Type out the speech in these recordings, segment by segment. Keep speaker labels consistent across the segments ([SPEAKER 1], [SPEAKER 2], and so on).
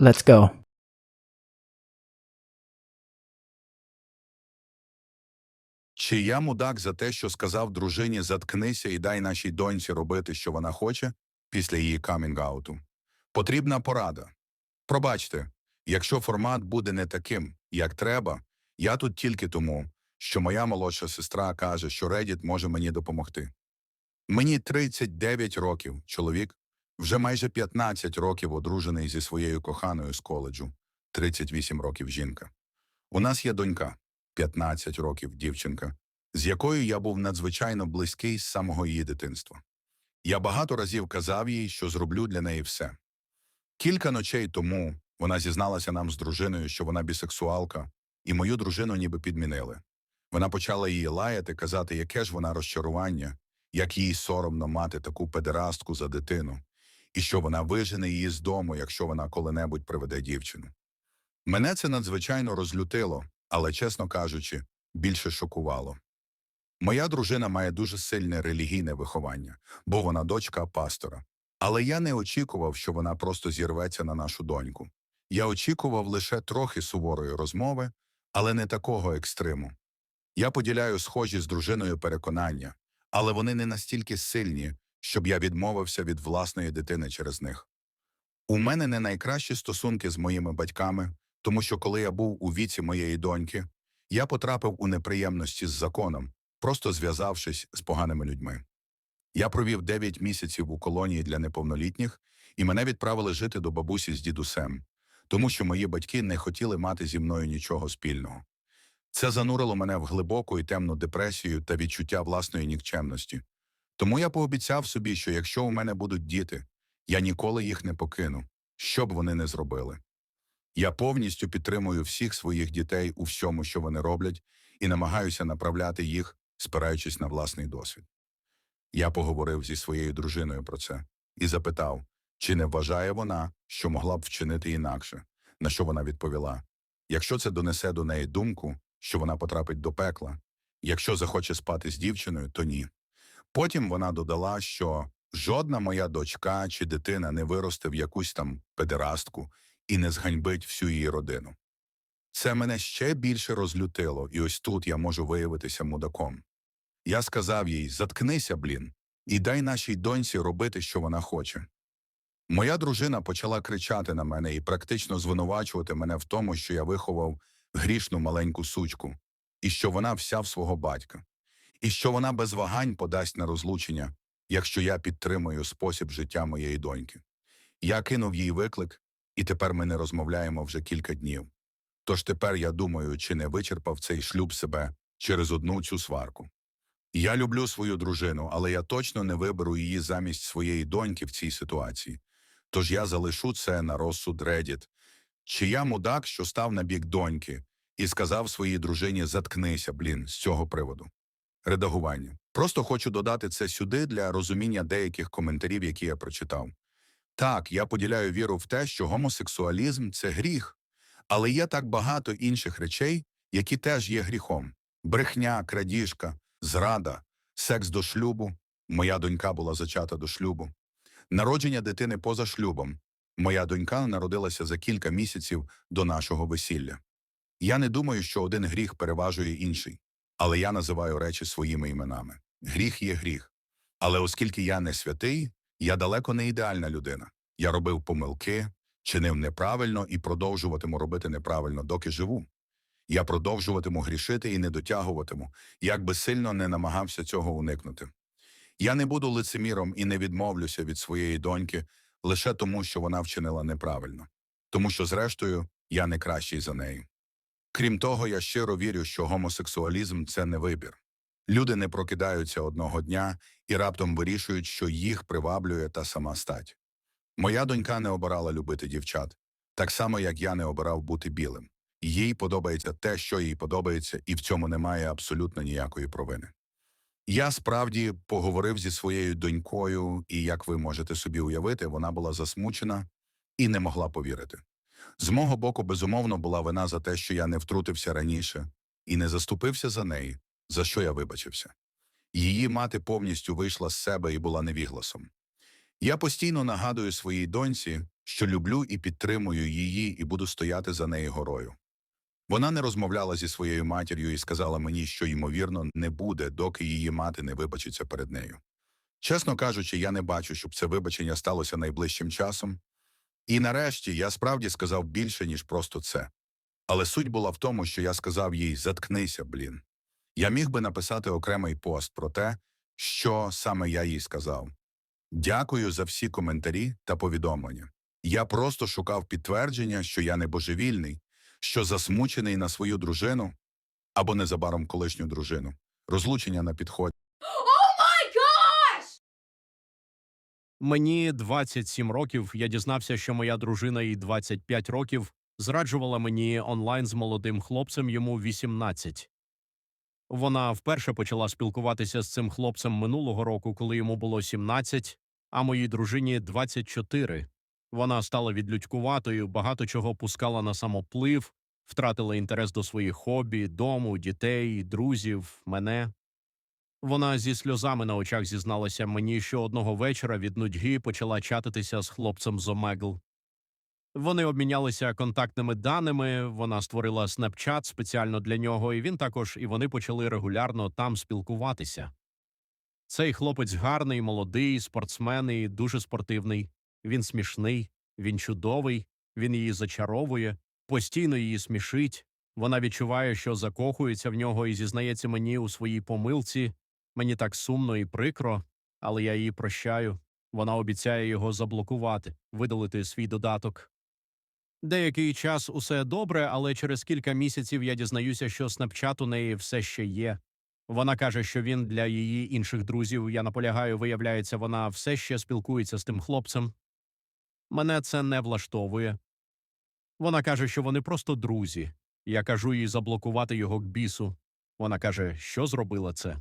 [SPEAKER 1] Let's go.
[SPEAKER 2] Чи я мудак за те, що сказав дружині заткнися і дай нашій доньці робити, що вона хоче після її камінг-ауту? Потрібна порада. Пробачте, якщо формат буде не таким, як треба, я тут тільки тому, що моя молодша сестра каже, що Reddit може мені допомогти. Мені 39 років, чоловік, вже майже 15 років одружений зі своєю коханою з коледжу, 38 років жінка. У нас є донька, 15 років дівчинка, з якою я був надзвичайно близький з самого її дитинства. Я багато разів казав їй, що зроблю для неї все. Кілька ночей тому вона зізналася нам з дружиною, що вона бісексуалка, і мою дружину ніби підмінили. Вона почала її лаяти, казати, яке ж вона розчарування, як їй соромно мати таку педерастку за дитину, і що вона вижене її з дому, якщо вона коли-небудь приведе дівчину. Мене це надзвичайно розлютило, але, чесно кажучи, більше шокувало. Моя дружина має дуже сильне релігійне виховання, бо вона дочка пастора. Але я не очікував, що вона просто зірветься на нашу доньку. Я очікував лише трохи суворої розмови, але не такого екстриму. Я поділяю схожі з дружиною переконання, але вони не настільки сильні, щоб я відмовився від власної дитини через них. У мене не найкращі стосунки з моїми батьками, тому що коли я був у віці моєї доньки, я потрапив у неприємності з законом, просто зв'язавшись з поганими людьми. Я провів 9 місяців у колонії для неповнолітніх, і мене відправили жити до бабусі з дідусем, тому що мої батьки не хотіли мати зі мною нічого спільного. Це занурило мене в глибоку і темну депресію та відчуття власної нікчемності. Тому я пообіцяв собі, що якщо у мене будуть діти, я ніколи їх не покину, що б вони не зробили. Я повністю підтримую всіх своїх дітей у всьому, що вони роблять, і намагаюся направляти їх, спираючись на власний досвід. Я поговорив зі своєю дружиною про це і запитав, чи не вважає вона, що могла б вчинити інакше, на що вона відповіла. Якщо це донесе до неї думку, що вона потрапить до пекла, якщо захоче спати з дівчиною, то ні. Потім вона додала, що жодна моя дочка чи дитина не виросте в якусь там педерастку і не зганьбить всю її родину. Це мене ще більше розлютило, і ось тут я можу виявитися мудаком. Я сказав їй заткнися, блін, і дай нашій доньці робити, що вона хоче. Моя дружина почала кричати на мене і практично звинувачувати мене в тому, що я виховав грішну маленьку сучку, і що вона вся в свого батька, і що вона без вагань подасть на розлучення, якщо я підтримую спосіб життя моєї доньки. Я кинув їй виклик, і тепер ми не розмовляємо вже кілька днів. Тож тепер я думаю, чи не вичерпав цей шлюб себе через одну цю сварку. Я люблю свою дружину, але я точно не виберу її замість своєї доньки в цій ситуації. Тож я залишу це на розсуд Reddit. Чи я мудак, що став на бік доньки, і сказав своїй дружині заткнися, блін, з цього приводу. Редагування. Просто хочу додати це сюди для розуміння деяких коментарів, які я прочитав. Так, я поділяю віру в те, що гомосексуалізм це гріх, але є так багато інших речей, які теж є гріхом: брехня, крадіжка, зрада, секс до шлюбу. Моя донька була зачата до шлюбу, народження дитини поза шлюбом. Моя донька народилася за кілька місяців до нашого весілля. Я не думаю, що один гріх переважує інший, але я називаю речі своїми іменами. Гріх є гріх. Але оскільки я не святий, я далеко не ідеальна людина. Я робив помилки, чинив неправильно і продовжуватиму робити неправильно, доки живу. Я продовжуватиму грішити і не дотягуватиму, як би сильно не намагався цього уникнути. Я не буду лицеміром і не відмовлюся від своєї доньки лише тому, що вона вчинила неправильно, тому що, зрештою, я не кращий за неї. Крім того, я щиро вірю, що гомосексуалізм це не вибір. Люди не прокидаються одного дня і раптом вирішують, що їх приваблює та сама стать. Моя донька не обирала любити дівчат, так само, як я не обирав бути білим. Їй подобається те, що їй подобається, і в цьому немає абсолютно ніякої провини. Я справді поговорив зі своєю донькою, і, як ви можете собі уявити, вона була засмучена і не могла повірити. З мого боку, безумовно, була вина за те, що я не втрутився раніше і не заступився за неї, за що я вибачився. Її мати повністю вийшла з себе і була невігласом. Я постійно нагадую своїй доньці, що люблю і підтримую її і буду стояти за неї горою. Вона не розмовляла зі своєю матір'ю і сказала мені, що, ймовірно, не буде, доки її мати не вибачиться перед нею. Чесно кажучи, я не бачу, щоб це вибачення сталося найближчим часом. І нарешті я справді сказав більше, ніж просто це. Але суть була в тому, що я сказав їй заткнися, блін. Я міг би написати окремий пост про те, що саме я їй сказав. Дякую за всі коментарі та повідомлення. Я просто шукав підтвердження, що я не божевільний, що засмучений на свою дружину або незабаром колишню дружину. Розлучення на підході.
[SPEAKER 1] Мені 27 років. Я дізнався, що моя дружина їй 25 років зраджувала мені онлайн з молодим хлопцем, йому 18. Вона вперше почала спілкуватися з цим хлопцем минулого року, коли йому було 17, а моїй дружині 24. Вона стала відлюдькуватою, багато чого пускала на самоплив, втратила інтерес до своїх хобі, дому, дітей, друзів, мене. Вона зі сльозами на очах зізналася мені, що одного вечора від нудьги почала чатитися з хлопцем з Омегл. Вони обмінялися контактними даними, вона створила Snapchat спеціально для нього, і він також, і вони почали регулярно там спілкуватися. Цей хлопець гарний, молодий, спортсмен і дуже спортивний. Він смішний, він чудовий, він її зачаровує, постійно її смішить. Вона відчуває, що закохується в нього і зізнається мені у своїй помилці. Мені так сумно і прикро, але я її прощаю. Вона обіцяє його заблокувати, видалити свій додаток. Деякий час усе добре, але через кілька місяців я дізнаюся, що Snapchat у неї все ще є. Вона каже, що він для її інших друзів. Я наполягаю, виявляється, вона все ще спілкується з тим хлопцем. Мене це не влаштовує. Вона каже, що вони просто друзі. Я кажу їй заблокувати його к бісу. Вона каже, що зробила це.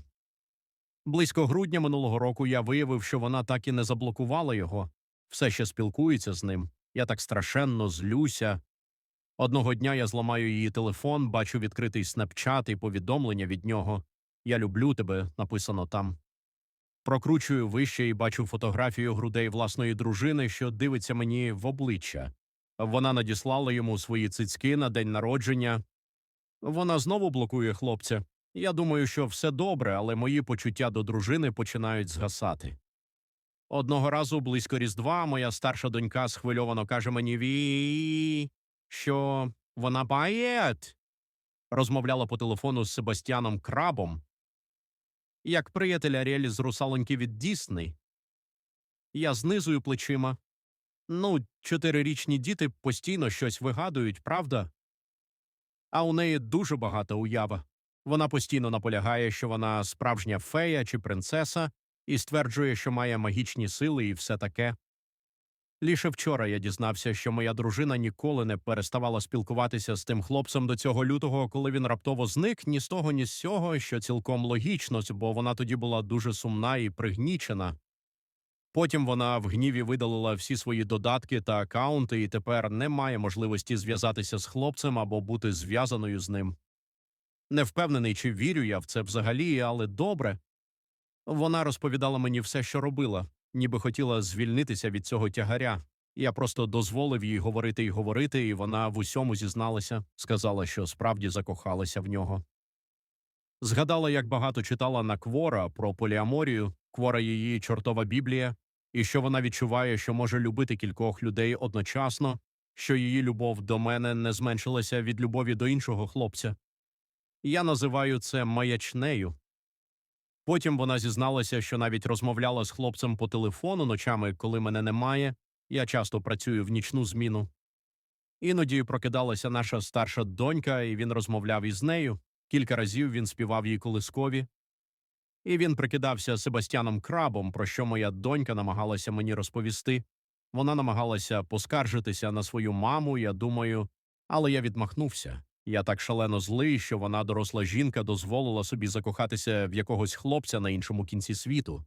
[SPEAKER 1] Близько грудня минулого року я виявив, що вона так і не заблокувала його, все ще спілкується з ним. Я так страшенно злюся. Одного дня я зламаю її телефон, бачу відкритий снапчат і повідомлення від нього. Я люблю тебе, написано там. Прокручую вище і бачу фотографію грудей власної дружини, що дивиться мені в обличчя. Вона надіслала йому свої цицьки на день народження. Вона знову блокує хлопця. Я думаю, що все добре, але мої почуття до дружини починають згасати. Одного разу близько Різдва моя старша донька схвильовано каже мені Ві, що вона баєт. Розмовляла по телефону з Себастьяном Крабом, як приятель Аріель з русалоньки від Дісней. Я знизую плечима. Ну, чотирирічні діти постійно щось вигадують, правда? А у неї дуже багата уява. Вона постійно наполягає, що вона справжня фея чи принцеса, і стверджує, що має магічні сили і все таке. Лише вчора я дізнався, що моя дружина ніколи не переставала спілкуватися з тим хлопцем до цього лютого, коли він раптово зник ні з того, ні з сього, що цілком логічно, бо вона тоді була дуже сумна і пригнічена. Потім вона в гніві видалила всі свої додатки та акаунти і тепер не має можливості зв'язатися з хлопцем або бути зв'язаною з ним. Не впевнений, чи вірю я в це взагалі, але добре. Вона розповідала мені все, що робила, ніби хотіла звільнитися від цього тягаря. Я просто дозволив їй говорити і говорити, і вона в усьому зізналася, сказала, що справді закохалася в нього. Згадала, як багато читала на Квора про поліаморію, Квора її чортова біблія, і що вона відчуває, що може любити кількох людей одночасно, що її любов до мене не зменшилася від любові до іншого хлопця. Я називаю це маячнею. Потім вона зізналася, що навіть розмовляла з хлопцем по телефону ночами, коли мене немає. Я часто працюю в нічну зміну. Іноді прокидалася наша старша донька, і він розмовляв із нею. Кілька разів він співав їй колискові. І він прикидався Себастьяном Крабом, про що моя донька намагалася мені розповісти. Вона намагалася поскаржитися на свою маму, я думаю, але я відмахнувся. Я так шалено злий, що вона, доросла жінка, дозволила собі закохатися в якогось хлопця на іншому кінці світу.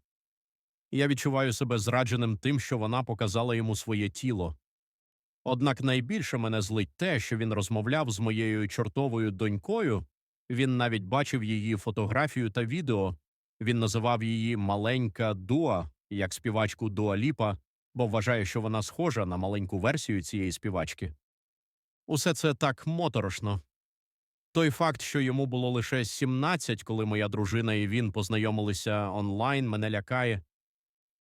[SPEAKER 1] Я відчуваю себе зрадженим тим, що вона показала йому своє тіло. Однак найбільше мене злить те, що він розмовляв з моєю чортовою донькою, він навіть бачив її фотографію та відео, він називав її маленька Дуа, як співачку Дуаліпа, бо вважає, що вона схожа на маленьку версію цієї співачки. Усе це так моторошно. Той факт, що йому було лише 17, коли моя дружина і він познайомилися онлайн, мене лякає.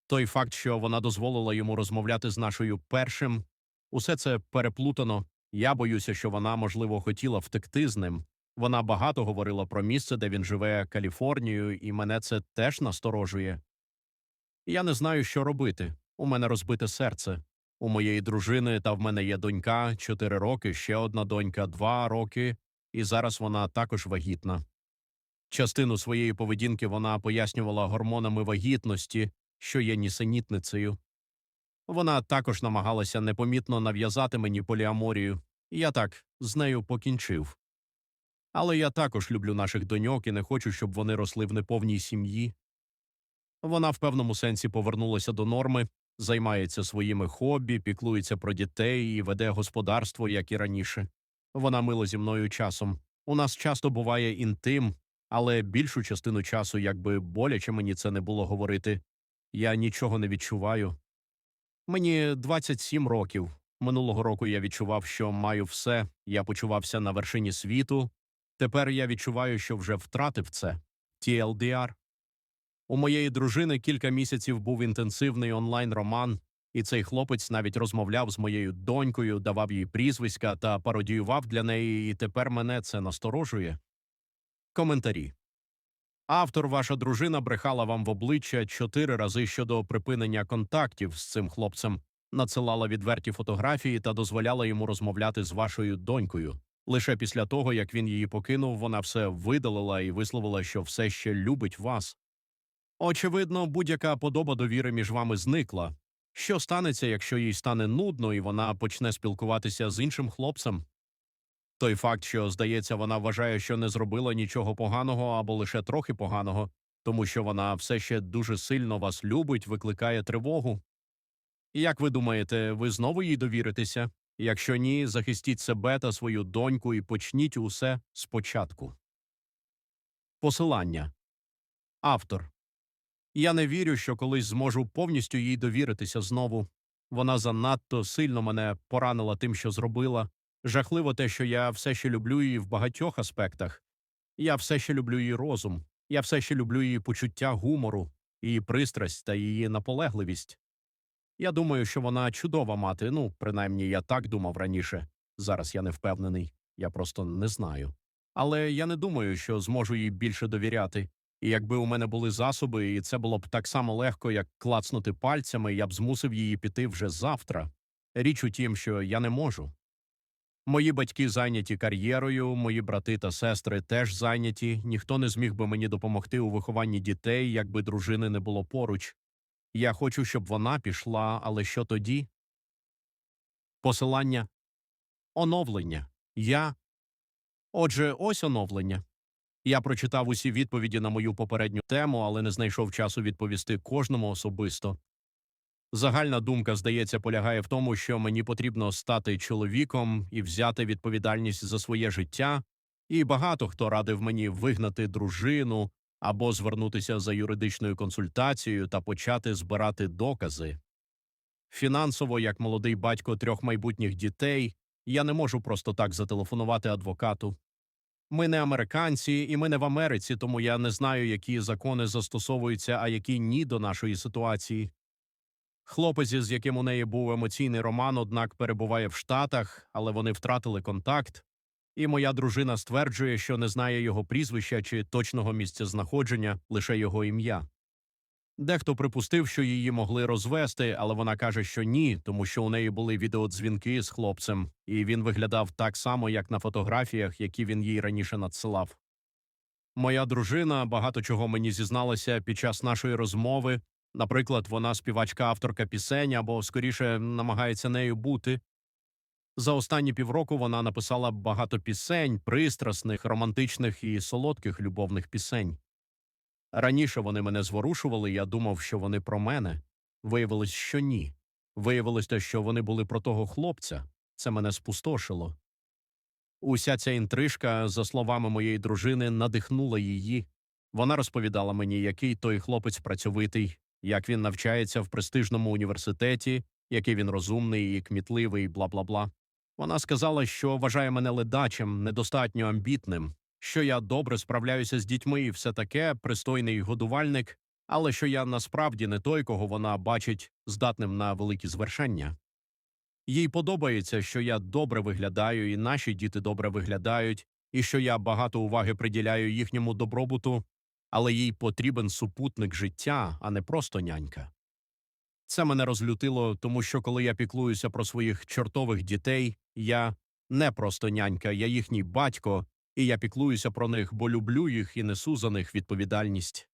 [SPEAKER 1] Той факт, що вона дозволила йому розмовляти з нашою першим, усе це переплутано. Я боюся, що вона, можливо, хотіла втекти з ним. Вона багато говорила про місце, де він живе, Каліфорнію, і мене це теж насторожує. Я не знаю, що робити. У мене розбите серце. У моєї дружини та в мене є донька 4 роки, ще одна донька 2 роки, і зараз вона також вагітна. Частину своєї поведінки вона пояснювала гормонами вагітності, що є нісенітницею. Вона також намагалася непомітно нав'язати мені поліаморію, і я так з нею покінчив. Але я також люблю наших доньок і не хочу, щоб вони росли в неповній сім'ї. Вона в певному сенсі повернулася до норми, займається своїми хобі, піклується про дітей і веде господарство, як і раніше. Вона мило зі мною часом. У нас часто буває інтим, але більшу частину часу, якби боляче мені це не було говорити, я нічого не відчуваю. Мені 27 років. Минулого року я відчував, що маю все, я почувався на вершині світу. Тепер я відчуваю, що вже втратив це. TLDR. У моєї дружини кілька місяців був інтенсивний онлайн-роман, і цей хлопець навіть розмовляв з моєю донькою, давав їй прізвиська та пародіював для неї, і тепер мене це насторожує. Коментарі. Автор, ваша дружина брехала вам в обличчя чотири рази щодо припинення контактів з цим хлопцем, надсилала відверті фотографії та дозволяла йому розмовляти з вашою донькою. Лише після того, як він її покинув, вона все видалила і висловила, що все ще любить вас. Очевидно, будь-яка подоба довіри між вами зникла. Що станеться, якщо їй стане нудно і вона почне спілкуватися з іншим хлопцем? Той факт, що, здається, вона вважає, що не зробила нічого поганого або лише трохи поганого, тому що вона все ще дуже сильно вас любить, викликає тривогу. І Як ви думаєте, ви знову їй довіритеся? Якщо ні, захистіть себе та свою доньку і почніть усе спочатку. Посилання Автор Я не вірю, що колись зможу повністю їй довіритися знову. Вона занадто сильно мене поранила тим, що зробила. Жахливо те, що я все ще люблю її в багатьох аспектах. Я все ще люблю її розум, я все ще люблю її почуття гумору, її пристрасть та її наполегливість. Я думаю, що вона чудова мати, ну, принаймні я так думав раніше. Зараз я не впевнений, я просто не знаю. Але я не думаю, що зможу їй більше довіряти. І якби у мене були засоби, і це було б так само легко, як клацнути пальцями, я б змусив її піти вже завтра. Річ у тім, що я не можу. Мої батьки зайняті кар'єрою, мої брати та сестри теж зайняті. Ніхто не зміг би мені допомогти у вихованні дітей, якби дружини не було поруч. Я хочу, щоб вона пішла, але що тоді? Посилання оновлення. Я. Отже, ось оновлення. Я прочитав усі відповіді на мою попередню тему, але не знайшов часу відповісти кожному особисто. Загальна думка, здається, полягає в тому, що мені потрібно стати чоловіком і взяти відповідальність за своє життя, і багато хто радив мені вигнати дружину або звернутися за юридичною консультацією та почати збирати докази. Фінансово, як молодий батько трьох майбутніх дітей, я не можу просто так зателефонувати адвокату. Ми не американці, і ми не в Америці, тому я не знаю, які закони застосовуються, а які ні до нашої ситуації. Хлопець, з яким у неї був емоційний роман, однак перебуває в Штатах, але вони втратили контакт. І моя дружина стверджує, що не знає його прізвища чи точного місця знаходження, лише його ім'я. Дехто припустив, що її могли розвести, але вона каже, що ні, тому що у неї були відеодзвінки з хлопцем, і він виглядав так само, як на фотографіях, які він їй раніше надсилав. Моя дружина багато чого мені зізналася під час нашої розмови. Наприклад, вона співачка-авторка пісень або, скоріше, намагається нею бути. За останні півроку вона написала багато пісень, пристрасних, романтичних і солодких любовних пісень. Раніше вони мене зворушували, я думав, що вони про мене. Виявилось, що ні. Виявилось те, що вони були про того хлопця. Це мене спустошило. Уся ця інтрижка, за словами моєї дружини, надихнула її. Вона розповідала мені, який той хлопець працьовитий, як він навчається в престижному університеті, який він розумний і кмітливий, бла бла бла. Вона сказала, що вважає мене ледачем, недостатньо амбітним, що я добре справляюся з дітьми і все таке, пристойний годувальник, але що я насправді не той, кого вона бачить здатним на великі звершення. Їй подобається, що я добре виглядаю, і наші діти добре виглядають, і що я багато уваги приділяю їхньому добробуту, але їй потрібен супутник життя, а не просто нянька. Це мене розлютило, тому що коли я піклуюся про своїх чортових дітей, я не просто нянька, я їхній батько, і я піклуюся про них, бо люблю їх і несу за них відповідальність.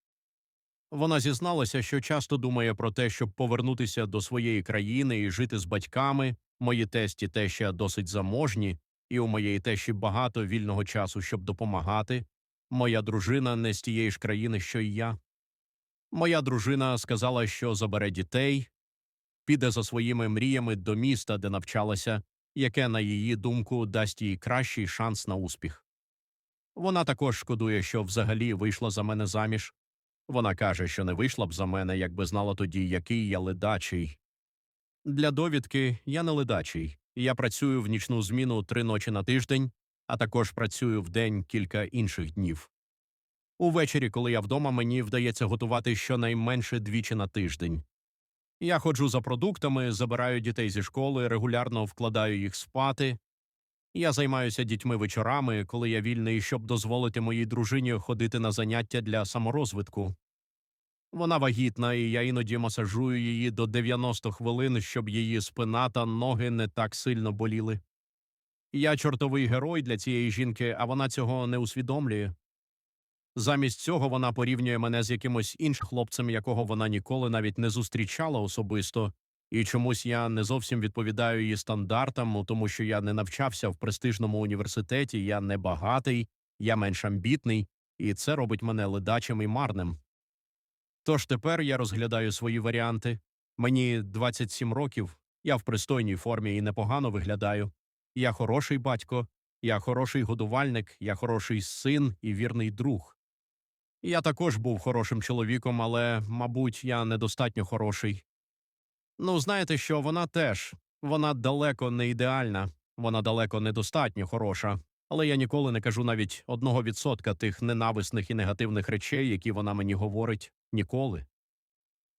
[SPEAKER 1] Вона зізналася, що часто думає про те, щоб повернутися до своєї країни і жити з батьками. Мої тесті теща досить заможні, і у моєї тещі багато вільного часу, щоб допомагати. Моя дружина не з тієї ж країни, що й я. Моя дружина сказала, що забере дітей, піде за своїми мріями до міста, де навчалася, яке, на її думку, дасть їй кращий шанс на успіх. Вона також шкодує, що взагалі вийшла за мене заміж. Вона каже, що не вийшла б за мене, якби знала тоді, який я ледачий. Для довідки я не ледачий. Я працюю в нічну зміну три ночі на тиждень, а також працюю в день кілька інших днів. Увечері, коли я вдома, мені вдається готувати щонайменше двічі на тиждень. Я ходжу за продуктами, забираю дітей зі школи, регулярно вкладаю їх спати. Я займаюся дітьми вечорами, коли я вільний, щоб дозволити моїй дружині ходити на заняття для саморозвитку. Вона вагітна, і я іноді масажую її до 90 хвилин, щоб її спина та ноги не так сильно боліли. Я чортовий герой для цієї жінки, а вона цього не усвідомлює. Замість цього вона порівнює мене з якимось іншим хлопцем, якого вона ніколи навіть не зустрічала особисто, і чомусь я не зовсім відповідаю її стандартам, тому що я не навчався в престижному університеті, я не багатий, я менш амбітний, і це робить мене ледачим і марним. Тож тепер я розглядаю свої варіанти. Мені 27 років, я в пристойній формі і непогано виглядаю. Я хороший батько, я хороший годувальник, я хороший син і вірний друг. Я також був хорошим чоловіком, але, мабуть, я недостатньо хороший. Ну, знаєте що, вона теж, вона далеко не ідеальна, вона далеко недостатньо хороша, але я ніколи не кажу навіть одного відсотка тих ненависних і негативних речей, які вона мені говорить, ніколи.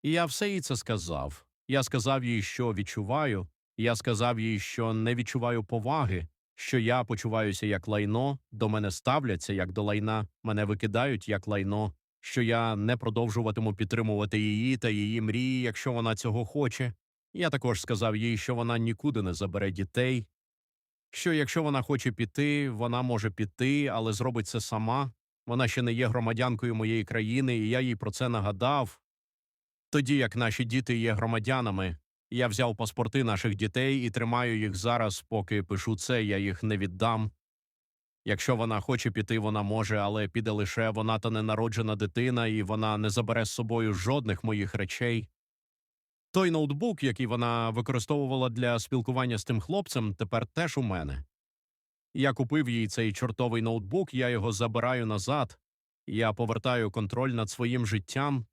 [SPEAKER 1] І я все їй це сказав. Я сказав їй, що відчуваю, я сказав їй, що не відчуваю поваги, що я почуваюся як лайно, до мене ставляться як до лайна, мене викидають як лайно, що я не продовжуватиму підтримувати її та її мрії, якщо вона цього хоче. Я також сказав їй, що вона нікуди не забере дітей, що якщо вона хоче піти, вона може піти, але зробить це сама. Вона ще не є громадянкою моєї країни, і я їй про це нагадав. Тоді як наші діти є громадянами, я взяв паспорти наших дітей і тримаю їх зараз, поки пишу це, я їх не віддам. Якщо вона хоче піти, вона може, але піде лише вона та ненароджена дитина, і вона не забере з собою жодних моїх речей. Той ноутбук, який вона використовувала для спілкування з тим хлопцем, тепер теж у мене. Я купив їй цей чортовий ноутбук, я його забираю назад, я повертаю контроль над своїм життям.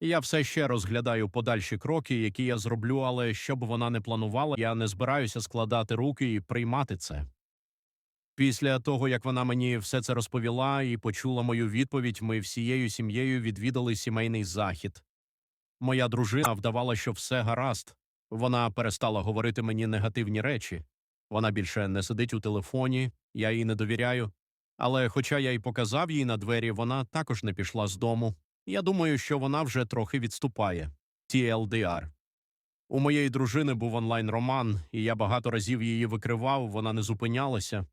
[SPEAKER 1] Я все ще розглядаю подальші кроки, які я зроблю, але щоб вона не планувала, я не збираюся складати руки і приймати це. Після того, як вона мені все це розповіла і почула мою відповідь, ми всією сім'єю відвідали сімейний захід. Моя дружина вдавала, що все гаразд. Вона перестала говорити мені негативні речі. Вона більше не сидить у телефоні, я їй не довіряю. Але, хоча я й показав їй на двері, вона також не пішла з дому. Я думаю, що вона вже трохи відступає. TLDR. У моєї дружини був онлайн-роман, і я багато разів її викривав, вона не зупинялася.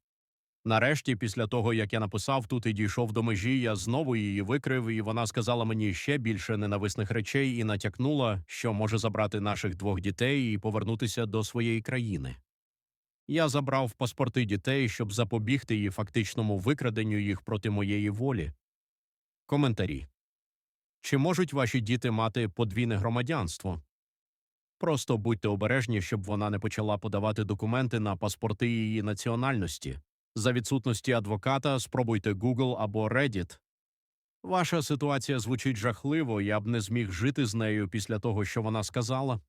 [SPEAKER 1] Нарешті, після того, як я написав тут і дійшов до межі, я знову її викрив, і вона сказала мені ще більше ненависних речей і натякнула, що може забрати наших двох дітей і повернутися до своєї країни. Я забрав паспорти дітей, щоб запобігти її фактичному викраденню їх проти моєї волі. Коментарі Чи можуть ваші діти мати подвійне громадянство? Просто будьте обережні, щоб вона не почала подавати документи на паспорти її національності. За відсутності адвоката спробуйте Google або Reddit. Ваша ситуація звучить жахливо. Я б не зміг жити з нею після того, що вона сказала.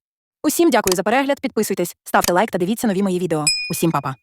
[SPEAKER 3] Усім дякую за перегляд. Підписуйтесь, ставте лайк та дивіться нові мої відео. Усім па-па.